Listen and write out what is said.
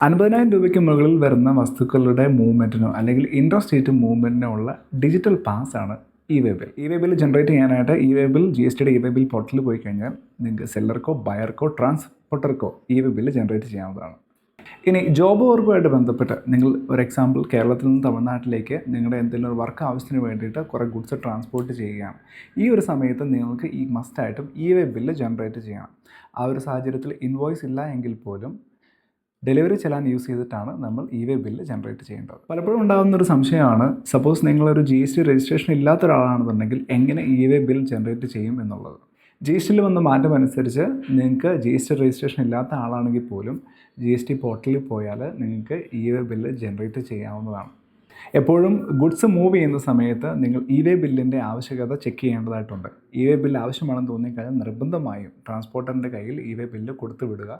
അൻപതിനായിരം രൂപയ്ക്ക് മുകളിൽ വരുന്ന വസ്തുക്കളുടെ മൂവ്മെന്റിനോ അല്ലെങ്കിൽ ഇൻട്രാ സ്റ്റേറ്റ് മൂവ്മെന്റിനോ ഉള്ള ഡിജിറ്റൽ പാസ് ആണ് e way bill e way bill generate ചെയ്യാനായിട്ട് e way bill G S ടിയുടെ ഇ വേ ബിൽ പോർട്ടലിൽ പോയി കഴിഞ്ഞാൽ നിങ്ങൾക്ക് സെല്ലർക്കോ ബയർക്കോ ട്രാൻസ്പോർട്ടർക്കോ ഇ വേ ബിൽ ജനറേറ്റ് ചെയ്യാവുന്നതാണ്. ഇനി ജോബ് വർക്കുമായിട്ട് ബന്ധപ്പെട്ട് നിങ്ങൾ ഒരു എക്സാമ്പിൾ കേരളത്തിൽ നിന്ന് തമിഴ്നാട്ടിലേക്ക് നിങ്ങളുടെ എന്തെങ്കിലും ഒരു വർക്ക് ആവശ്യത്തിന് വേണ്ടിയിട്ട് കുറേ ഗുഡ്സ് ട്രാൻസ്പോർട്ട് ചെയ്യുകയാണ്. ഈ ഒരു സമയത്ത് നിങ്ങൾക്ക് ഈ മസ്റ്റായിട്ടും ഇ വേ ബില്ല് ജനറേറ്റ് ചെയ്യണം ആ ഒരു സാഹചര്യത്തിൽ ഇൻവോയ്സ് ഇല്ല എങ്കിൽ പോലും ഡെലിവറി ചെലാൻ യൂസ് ചെയ്തിട്ടാണ് നമ്മൾ ഇ വേ ബില്ല് ജനറേറ്റ് ചെയ്യേണ്ടത്. പലപ്പോഴും ഉണ്ടാകുന്ന ഒരു സംശയമാണ് സപ്പോസ് നിങ്ങളൊരു ജി എസ് ടി രജിസ്ട്രേഷൻ ഇല്ലാത്ത ഒരാളാണെന്നുണ്ടെങ്കിൽ എങ്ങനെ ഇ വേ ബിൽ ജനറേറ്റ് ചെയ്യും എന്നുള്ളത്? ജി എസ് ടിയിൽ വന്ന മാറ്റം അനുസരിച്ച് നിങ്ങൾക്ക് ജി എസ് ടി രജിസ്ട്രേഷൻ ഇല്ലാത്ത ആളാണെങ്കിൽ പോലും ജി എസ് ടി പോർട്ടലിൽ പോയാൽ നിങ്ങൾക്ക് ഇ വേ ബില്ല് ജനറേറ്റ് ചെയ്യാവുന്നതാണ്. എപ്പോഴും ഗുഡ്സ് മൂവ് ചെയ്യുന്ന സമയത്ത് നിങ്ങൾ ഇ വേ ബില്ലിന്റെ ആവശ്യകത ചെക്ക് ചെയ്യേണ്ടതായിട്ടുണ്ട്. ഇ വേ ബില്ല് ആവശ്യമാണെന്ന് തോന്നിക്കഴിഞ്ഞാൽ നിർബന്ധമായും ട്രാൻസ്പോർട്ടറിന്റെ കയ്യിൽ ഇ വേ ബില്ല് കൊടുത്തു വിടുക.